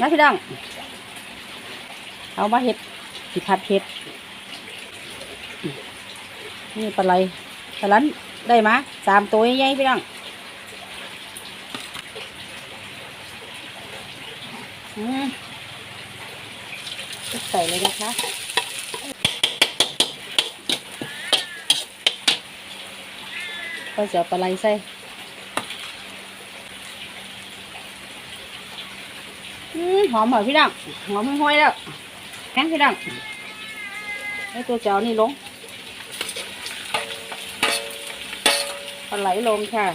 นะพี่น้องเอามาเห็ดสิผัดเห็ดนี่ปลาไหลปลาลันได้มาสามตัวใหญ่พี่น้องอืมใส่เลยนะคะก็จะเอาปลาไหลใส่ อืม หอมเหรอพี่ดังหอมห้อยๆแล้วแข็งพี่ดังแล้วตัวเจ้านี่ลงปลาไหลลงค่ะ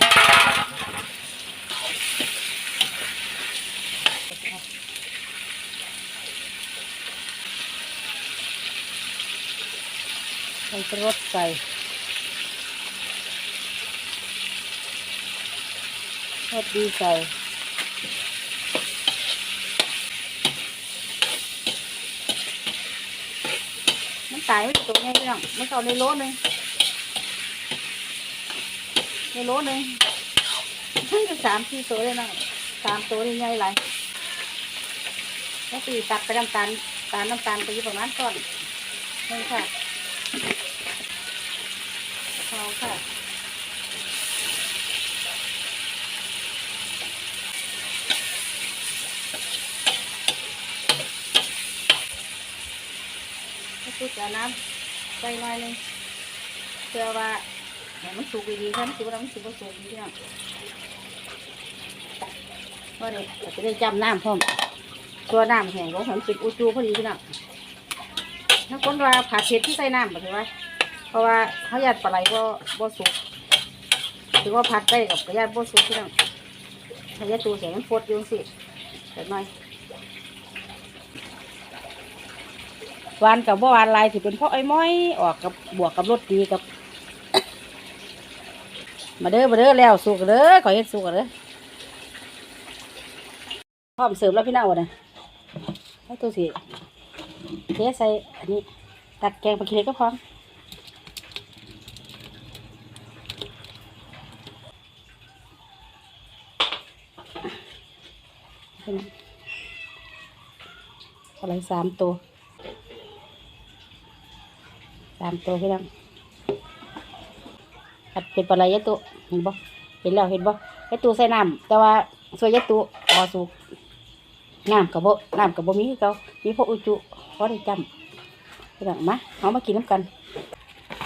ใส่รสใส่รสดีใส่ ตายไม่ตัวนี้พี่น้องมันเข้าในโลหนึงในโลหนึงทั้งสามสี่ตัวเลยนะสามตัวนี่ใหญ่หลายแล้วตีตัดไปน้ำตาลตาลน้ำตาลไปอยู่ประมาณก่อนนี่ค่ะเอาค่ะ ก็จะน้ำใส่หน่อยนึงเพื่อว่าให้มันสุกดีๆค่ะมันสุกแล้วมันสุกก็สุกดีพี่น้องว่าเด็กจะได้จำน้ำพร้อมตัวน้ำแห้งของผมเป็นอุจูพอดีพี่น้องถ้าคนว่าผัดเผ็ดที่ใส่น้ำแบบนี้ว่าเพราะว่าเขาอยากปลาไหลก็บ่สุกถือว่าผัดได้กับกระยาบ่สุกพี่น้องเขาอยาตัวเสียงมันฟดอยู่สิเดี๋ยวหน่อย หวานกับบ่หวานลายถือเป็นเพราะไอ้ม้อยออกกับบวกกับรสดีกับ มาเด้อมาเด้อแล้วสุกเด้อขอเฮ็ดสุกเด้อพร้อมเสิร์ฟแล้วพี่น้องวเนี่ยให้ตัวสิเทใส่อันนี้ตักแกงปลาเค็ก็พร้อมอะไรสามตัว สามตัวพี่น้องผัดเป็นปลาไหลยะตัวเห็นบ่เห็นแล้วเห็นบ่ยะตัวใส่น้ำแต่ว่าสวนยะตัวออสุกน้ำกับโบน้ำกับโบมีเขามีพวกอุจุพอได้จำไปหลังมาเอามากินน้ำกัน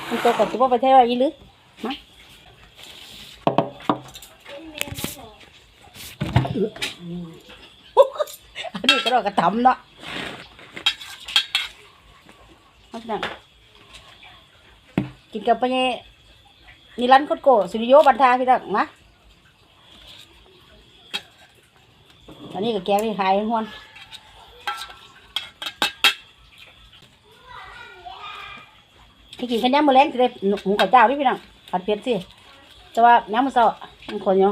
มันโตกับตัวไปเท่าไหร่อีหรือมาอันนี้ก็เรากระทำเนาะมาพี่น้อง กินกับไปเนี่ยนิรันดร์โคตรโกสุริโยบันทาพี่น้องมาอันนี้ก็แกงนี่หายห้วนที่กินกันย้ำมือแรงจะได้หุงข้าวเจ้าดิพี่น้องผัดเผ็ดสิแต่ว่าย้ำมือเศร้าคนยู่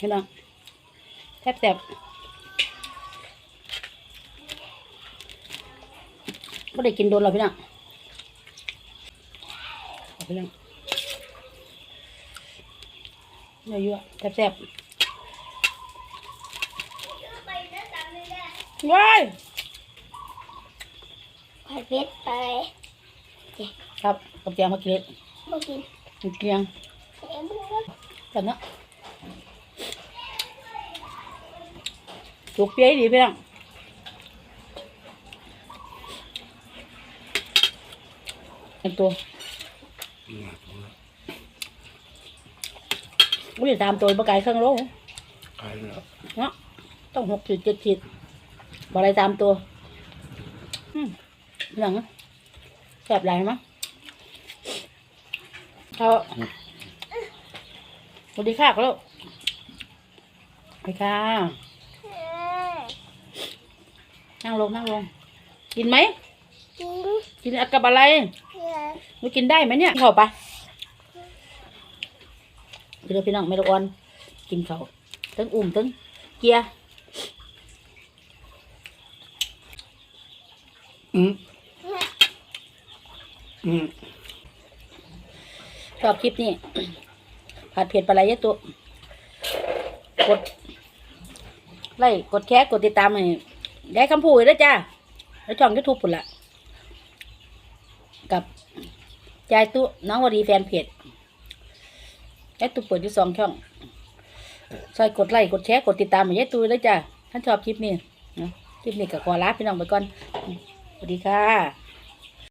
พี่น้องแทบแสบ ไม่ได้กินโดนหรอกพี่น้องเอาพี่น้องเนื้อเยอะแซ่บๆว้ายผัดเผ็ดไปครับกับเจียงมะเขือมากินมะเขือเอ็มบอกว่ากันเนาะสุกเปรี้ยดีพี่น้อง เป็นตัวอุ้ยตามตัวปลาไก่เครื่องโลขายแล้วเนาะต้องหกขีดเจ็ดขีดบอะไรตามตัวอืมหลังอะแสบหลายมั้งเขาสวัสดีค่ะลูกสวัสดีค่ะนั่งลงนั่งลง กินไหม กิน กินกับอะไรเพื่อห นูกินได้ไหมเนี่ยเข้าไปเดี๋ยวพี่น้องไม่ต้องอ่อน กินเขาวตึงอุ่มตึงเกียร์อืมอืมชอบคลิปนี้ผัดเผ็ดปลาไหลยะตัวกดไลค์กดแชร์กดติดตามให้ยายคำพูดด้วยจ้าแล้วช่องยูทูบปุ่นละกับ ยายตุ้น้องวดีแฟนเพจยายตุ้เปิดอยู่สองช่องซอยกดไลค์กดแชร์กดติดตามให้ยายตุ้ด้วยจ้ะท่านชอบคลิปนี้นะคลิปนี้ก็ขอลาพี่น้องไปก่อนสวัสดีค่ะ